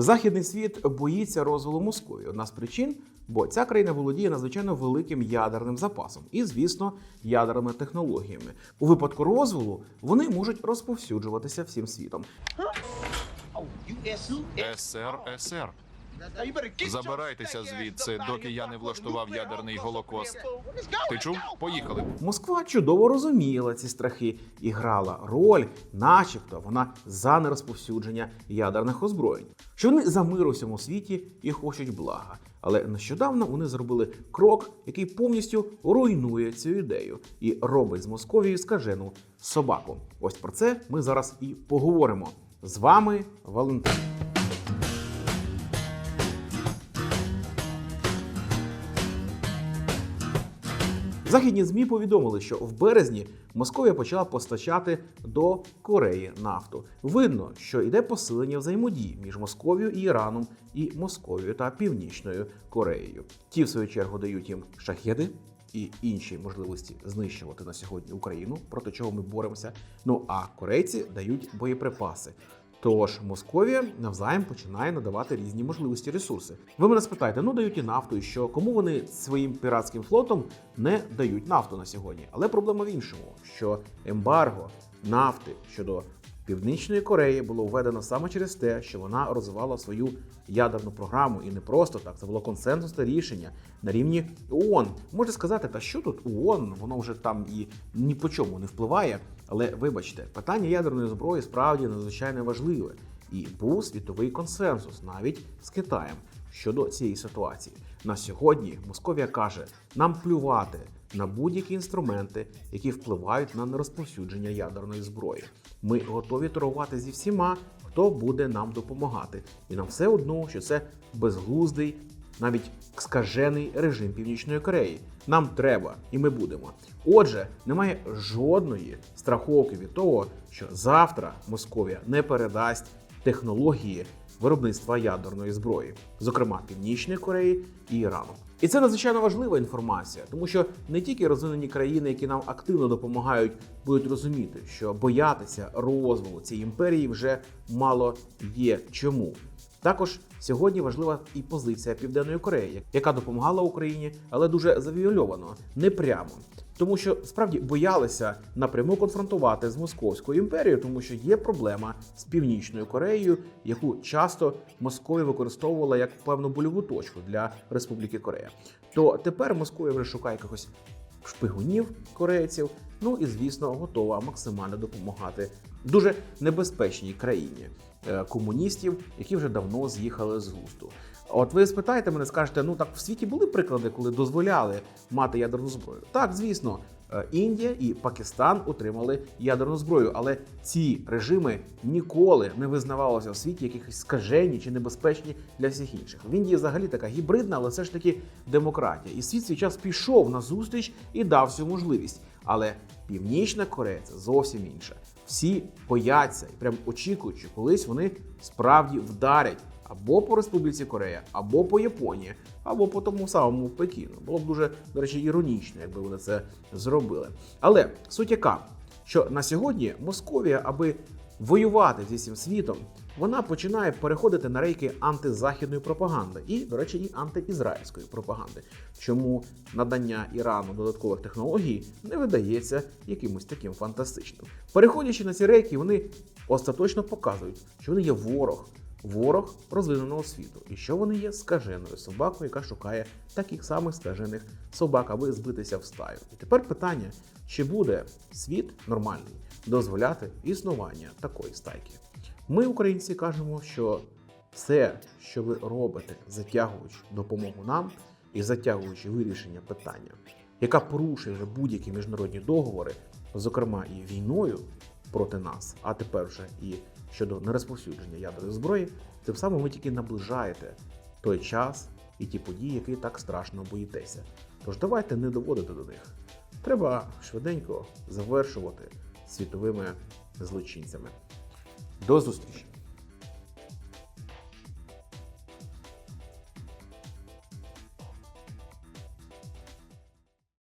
Західний світ боїться розвалу Москви. Одна з причин, бо ця країна володіє надзвичайно великим ядерним запасом і, звісно, ядерними технологіями. У випадку розвалу вони можуть розповсюджуватися всім світом. СРСР. СР. Забирайтеся звідси, доки я не влаштував ядерний голокост. Ти чув? Поїхали. Москва чудово розуміла ці страхи і грала роль, начебто вона за нерозповсюдження ядерних озброєнь, що вони за мир у всьому світі і хочуть блага. Але нещодавно вони зробили крок, який повністю руйнує цю ідею і робить з Московії скажену собаку. Ось про це ми зараз і поговоримо. З вами Валентин. Західні змі повідомили, що в березні Московія почала постачати до Кореї нафту. Видно, що йде посилення взаємодії між Московією і Іраном, і Московією та Північною Кореєю. Ті, в свою чергу, дають їм шахеди і інші можливості знищувати на сьогодні Україну, проти чого ми боремося. Ну а корейці дають боєприпаси. Тож Московія навзаєм починає надавати різні можливості ресурси. Ви мене спитаєте, ну дають і нафту, і що кому вони своїм піратським флотом не дають нафту на сьогодні? Але проблема в іншому, що ембарго нафти щодо Північної Кореї було введено саме через те, що вона розвивала свою ядерну програму, і не просто так. Це було консенсусне рішення на рівні ООН. Можете сказати, та що тут ООН, воно вже там і ні по чому не впливає. Але вибачте, питання ядерної зброї справді надзвичайно важливе, і був світовий консенсус навіть з Китаєм щодо цієї ситуації. На сьогодні Московія каже: нам плювати на будь-які інструменти, які впливають на нерозповсюдження ядерної зброї. Ми готові торгувати зі всіма, хто буде нам допомагати, і нам все одно, що це безглуздий, навіть скажений режим Північної Кореї. Нам треба, і ми будемо. Отже, немає жодної страховки від того, що завтра Московія не передасть технології виробництва ядерної зброї, зокрема Північної Кореї і Ірану. І це надзвичайно важлива інформація, тому що не тільки розвинені країни, які нам активно допомагають, будуть розуміти, що боятися розвалу цієї імперії вже мало є чому. Також сьогодні важлива і позиція Південної Кореї, яка допомагала Україні, але дуже завіольовано, не прямо. Тому що справді боялися напряму конфронтувати з Московською імперією, тому що є проблема з Північною Кореєю, яку часто Московія використовувала як певну больову точку для Республіки Корея. То тепер Московія вже шукає якихось шпигунів корейців. Ну і звісно, готова максимально допомагати дуже небезпечній країні е, комуністів, які вже давно з'їхали з густу. От ви спитаєте мене, скажете, ну так в світі були приклади, коли дозволяли мати ядерну зброю. Так, звісно, Індія і Пакистан отримали ядерну зброю, але ці режими ніколи не визнавалися в світі якихось скажені чи небезпечні для всіх інших. В Індії взагалі така гібридна, але все ж таки демократія. І світ свій час пішов на зустріч і дав цю можливість. Але Північна Корея це зовсім інша. Всі бояться і прям очікують, що колись вони справді вдарять або по Республіці Корея, або по Японії, або по тому самому Пекіну. Було б дуже, до речі, іронічно, якби вони це зробили. Але суть яка, що на сьогодні Московія, аби воювати зі всім світом, вона починає переходити на рейки антизахідної пропаганди і, до речі, і антиізраїльської пропаганди. Чому надання Ірану додаткових технологій не видається якимось таким фантастичним. Переходячи на ці рейки, вони остаточно показують, що вони є ворог. Ворог розвиненого світу, і що вони є скаженою собакою, яка шукає таких самих скажених собак, аби збитися в стаю. І тепер питання: чи буде світ нормальний дозволяти існування такої стайки? Ми, українці, кажемо, що все, що ви робите, затягуючи допомогу нам і затягуючи вирішення питання, яка порушує вже будь-які міжнародні договори, зокрема і війною проти нас, а тепер вже і щодо нерозповсюдження ядерної зброї, тим самим ви тільки наближаєте той час і ті події, які так страшно боїтеся. Тож давайте не доводити до них. Треба швиденько завершувати світовими злочинцями. До зустрічі!